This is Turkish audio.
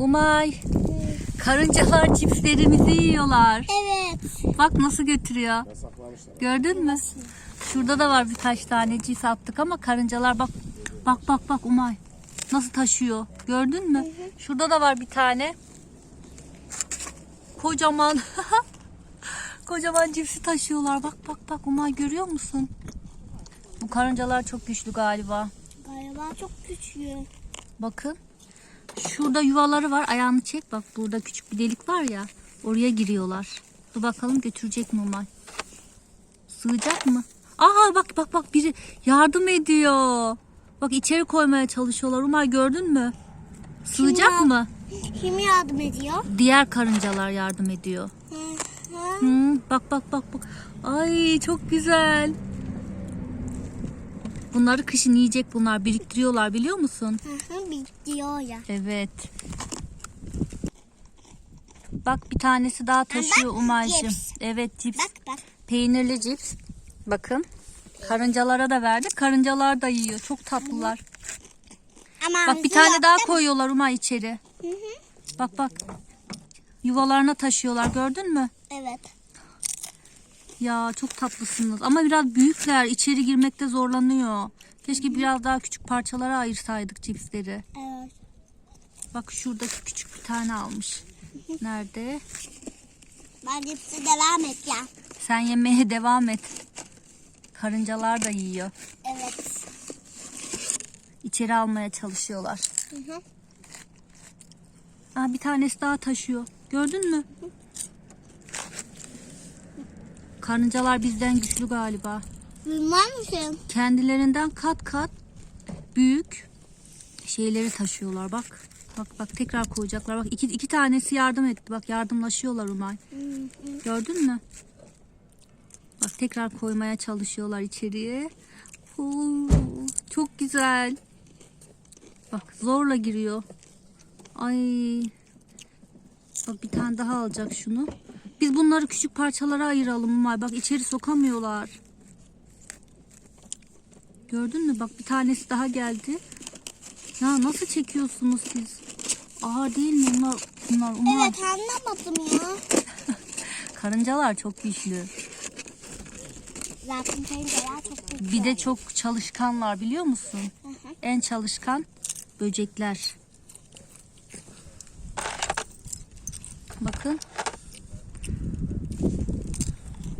Umay. Karıncalar cipslerimizi yiyorlar. Evet. Bak nasıl götürüyor. Gördün mü? Şurada da var birkaç tane cips attık ama karıncalar bak bak bak bak Umay. Nasıl taşıyor. Gördün mü? Şurada da var bir tane. Kocaman. Kocaman cipsi taşıyorlar. Bak bak bak Umay görüyor musun? Bu karıncalar çok güçlü galiba. Galiba çok güçlü. Bakın. Şurada yuvaları var. Ayağını çek. Bak burada küçük bir delik var ya. Oraya giriyorlar. Dur bakalım götürecek mi Umay? Sığacak mı? Aha bak bak bak biri yardım ediyor. Bak içeri koymaya çalışıyorlar. Umay gördün mü? Sığacak ya- mı? Kim yardım ediyor? Diğer karıncalar yardım ediyor. Hı hı. Hı, bak bak bak bak. Ay çok güzel. Bunları kışın yiyecek bunlar. Biriktiriyorlar biliyor musun? Hı hı. Bitiyor ya. Evet. Bak bir tanesi daha taşıyor Umay'cığım. Evet cips. Bak bak. Peynirli cips. Bakın. Karıncalara da verdik. Karıncalar da yiyor. Çok tatlılar. Ama Bak bir tane daha koyuyorlar Umay içeri. Hı hı. Bak bak. Yuvalarına taşıyorlar gördün mü? Evet. Ya çok tatlısınız. Ama biraz büyükler. İçeri girmekte zorlanıyor. Keşke biraz daha küçük parçalara ayırsaydık cipsleri. Evet. Bak şuradaki küçük bir tane almış. Nerede? Ben hepsi devam et ya. Sen yemeye devam et. Karıncalar da yiyor. Evet. İçeri almaya çalışıyorlar. Hı hı. Aa, bir tanesi daha taşıyor. Gördün mü? Karıncalar bizden güçlü galiba. Bilmem misin? Kendilerinden kat kat büyük şeyleri taşıyorlar. Bak. Bak bak tekrar koyacaklar. Bak iki, iki tanesi yardım etti. Bak yardımlaşıyorlar Umay. Gördün mü? Bak tekrar koymaya çalışıyorlar içeriye. Oo, çok güzel. Bak zorla giriyor. Ay. Bak bir tane daha alacak şunu. Biz bunları küçük parçalara ayıralım Umay. Bak içeri sokamıyorlar. Gördün mü? Bak bir tanesi daha geldi. Ya nasıl çekiyorsunuz siz? Ağır değil mi bunlar? Bunlar, bunlar. Evet anlamadım ya. Karıncalar çok güçlü. Zaten pencereler çok güçlü. Bir de çok çalışkanlar biliyor musun? Hı hı. En çalışkan böcekler. Bakın